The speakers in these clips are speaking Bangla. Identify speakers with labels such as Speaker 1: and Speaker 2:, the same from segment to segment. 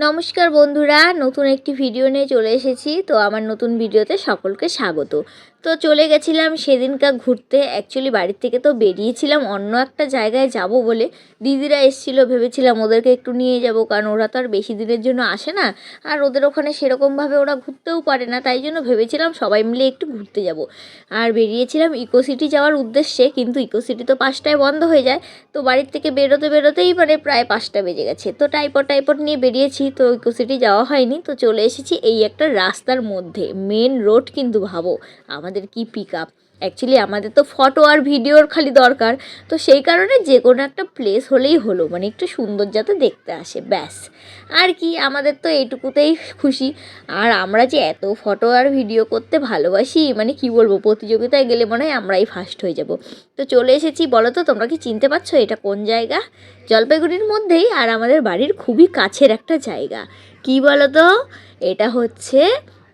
Speaker 1: নমস্কার বন্ধুরা নতুন একটি ভিডিও নিয়ে চলে এসেছি। তো আমার নতুন ভিডিওতে সকলকে স্বাগত। তো চলে গেছিলাম সেদিনকার ঘুরতে। অ্যাকচুয়ালি বাড়ির থেকে তো বেরিয়েছিলাম অন্য একটা জায়গায় যাব বলে। দিদিরা এসেছিল, ভেবেছিলাম ওদেরকে একটু নিয়ে যাব, কারণ ওরা তো আর বেশি দিনের জন্য আসে না। আর ওদের ওখানে সেরকমভাবে ওরা ঘুরতেও পারে না, তাই জন্য ভেবেছিলাম সবাই মিলে একটু ঘুরতে যাব। আর বেরিয়েছিলাম ইকো সিটি যাওয়ার উদ্দেশ্যে, কিন্তু ইকো সিটি তো পাঁচটায় বন্ধ হয়ে যায়। তো বাড়ির থেকে বেরোতে বেরোতেই মানে প্রায় পাঁচটা বেজে গেছে। তো টাইপট টাইপট নিয়ে বেরিয়েছি, তো ইকো সিটি যাওয়া হয়নি। তো চলে এসেছি এই একটা রাস্তার মধ্যে মেন রোড কিন্তু ভাবো। আমাদের কি পিক আপ অ্যাকচুয়ালি আমাদের তো ফটো আর ভিডিওর খালি দরকার। তো সেই কারণে যে কোনো একটা প্লেস হলেই হলো মানে একটু সুন্দর যাতে দেখতে আসে, ব্যাস। আর কি, আমাদের তো এইটুকুতেই খুশি। আর আমরা যে এত ফটো আর ভিডিও করতে ভালোবাসি মানে কি বলব, প্রতিযোগিতায় গেলে মনে হয় আমরাই ফার্স্ট হয়ে যাব। তো চলে এসেছি, বলো তো, তোমরা কি চিনতে পারছ এটা কোন জায়গা? জলপাইগুড়ির মধ্যেই, আর আমাদের বাড়ির খুবই কাছের একটা জায়গা। কি বলো তো? এটা হচ্ছে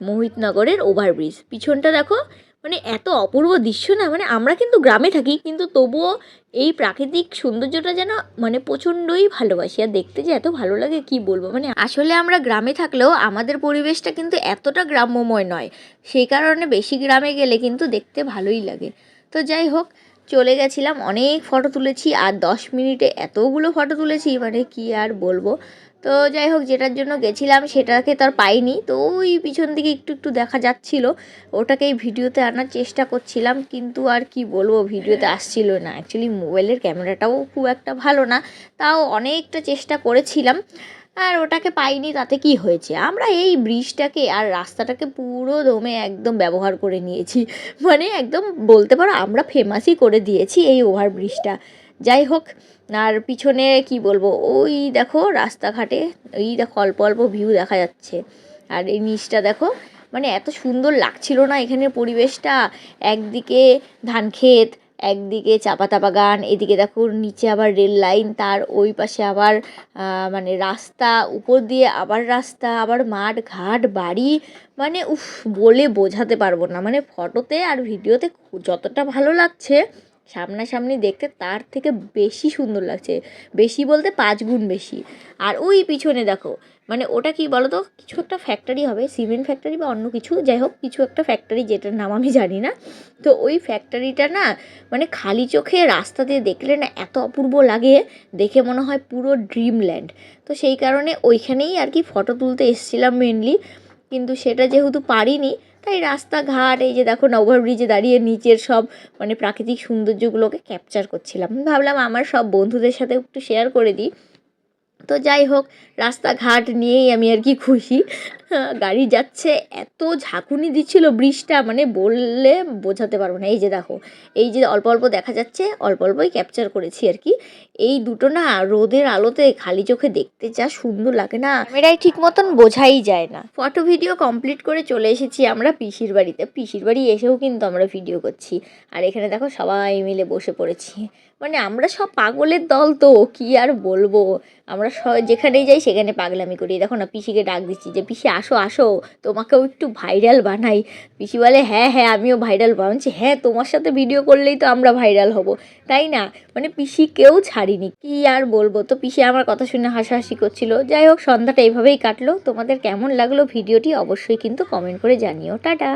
Speaker 1: মোহিতনগরের ওভারব্রিজ। পিছনটা দেখো মানে এত অপূর্ব দৃশ্য না মানে আমরা কিন্তু গ্রামে থাকি, কিন্তু তবুও এই প্রাকৃতিক সৌন্দর্যটা যেন মানে প্রচণ্ডই ভালোবাসি। আর দেখতে যে এত ভালো লাগে, কি বলব? মানে আসলে আমরা গ্রামে থাকলেও আমাদের পরিবেশটা কিন্তু এতটা গ্রাম্যময় নয়। সেই কারণে বেশি গ্রামে গেলে কিন্তু দেখতে ভালোই লাগে। তো যাই হোক চলে গেছিলাম, অনেক ফটো তুলেছি আর দশ মিনিটে এতগুলো ফটো তুলেছি মানে কি আর বলব? তো যাই হোক, যেটার জন্য গেছিলাম সেটাকে তো আর পাইনি। তো ওই পিছন দিকে একটু একটু দেখা যাচ্ছিল, ওটাকেই ভিডিওতে আনার চেষ্টা করছিলাম, কিন্তু আর কি বলব, ভিডিওতে আসছিল না। অ্যাকচুয়ালি মোবাইলের ক্যামেরাটাও খুব একটা ভালো না, তাও অনেকটা চেষ্টা করেছিলাম। আর ওটাকে পাইনি, তাতে কি হয়েছে? আমরা এই ব্রিজটাকে আর রাস্তাটাকে পুরো দমে একদম ব্যবহার করে নিয়েছি। মানে একদম বলতে পারো আমরা ফেমাসই করে দিয়েছি এই ওভার ব্রিজটা। যাই হোক, আর পিছনে কি বলব? ওই দেখো রাস্তাঘাটে, ওই দেখো অল্প অল্প ভিউ দেখা যাচ্ছে। আর এই নিচটা দেখো মানে এত সুন্দর লাগছিল না এখানের পরিবেশটা। একদিকে ধান ক্ষেত একদিকে চাপা তাপা বাগান এদিকে দেখো নিচে আবার রেল লাইন, তার ওই পাশে আবার মানে রাস্তা, উপর দিয়ে আবার রাস্তা, আবার মাঠ, ঘাট, বাড়ি মানে উফ, বলে বোঝাতে পারব না। মানে ফটোতে আর ভিডিওতে যতটা ভালো লাগছে সামনাসামনি দেখতে তার থেকে বেশি সুন্দর লাগছে। বেশি বলতে পাঁচ গুণ বেশি। আর ওই পিছনে দেখো মানে ওটা কি বলো তো কিছু একটা ফ্যাক্টরি হবে সিমেন্ট ফ্যাক্টরি বা অন্য কিছু। যাই হোক, কিছু একটা ফ্যাক্টরি যেটার নাম আমি জানি না। তো ওই ফ্যাক্টরিটা না মানে খালি চোখে রাস্তা দিয়ে দেখলে না এত অপূর্ব লাগে। দেখে মনে হয় পুরো ড্রিমল্যান্ড তো সেই কারণে ওইখানেই আর কি ফটো তুলতে এসেছিলাম মেনলি কিন্তু সেটা যেহেতু পারিনি তাই রাস্তাঘাট, এই যে দেখো ওভারব্রিজে দাঁড়িয়ে নিচের সব মানে প্রাকৃতিক সৌন্দর্যগুলোকে ক্যাপচার করছিলাম। ভাবলাম আমার সব বন্ধুদের সাথে একটু শেয়ার করে দিই। তো যাই হোক, রাস্তাঘাট নিয়েই আমি আর কি খুশি। গাড়ি যাচ্ছে এত ঝাঁকুনি দিচ্ছিল ব্রিজটা মানে বললে বোঝাতে পারব না। এই যে দেখো এই যে অল্প অল্প দেখা যাচ্ছে অল্প অল্পই ক্যাপচার করেছি আর কি। এই দুটো না রোদের আলোতে খালি চোখে দেখতে যা সুন্দর লাগে না। ক্যামেরায় ঠিক মতন বোঝাই যায় না। ফটো ভিডিও কমপ্লিট করে চলে এসেছি আমরা পিসির বাড়িতে। পিসির বাড়ি এসেও কিন্তু আমরা ভিডিও করছি। আর এখানে দেখো সবাই মিলে বসে পড়েছি। মানে আমরা সব পাগলের দল তো কি আর বলব? আমরা সব যেখানেই যাই সেখানে পাগলামি করি। দেখো না পিসিকে ডাক দিচ্ছি যে পিসি আসো আসো। তোমাকেও একটু ভাইরাল বানাই। পিসি বলে হ্যাঁ হ্যাঁ আমিও ভাইরাল বানাচ্ছি হ্যাঁ তোমার সাথে ভিডিও করলেই তো আমরা ভাইরাল হব। তাই না? মানে পিসি কেউ ছাড়িনি। কি আর বলব? তো পিসি আমার কথা শুনে হাসাহাসি করছিল। যাই হোক, সন্ধ্যাটা এইভাবেই কাটলো। তোমাদের কেমন লাগল ভিডিওটি অবশ্যই কিন্তু কমেন্ট করে জানিও। টাটা!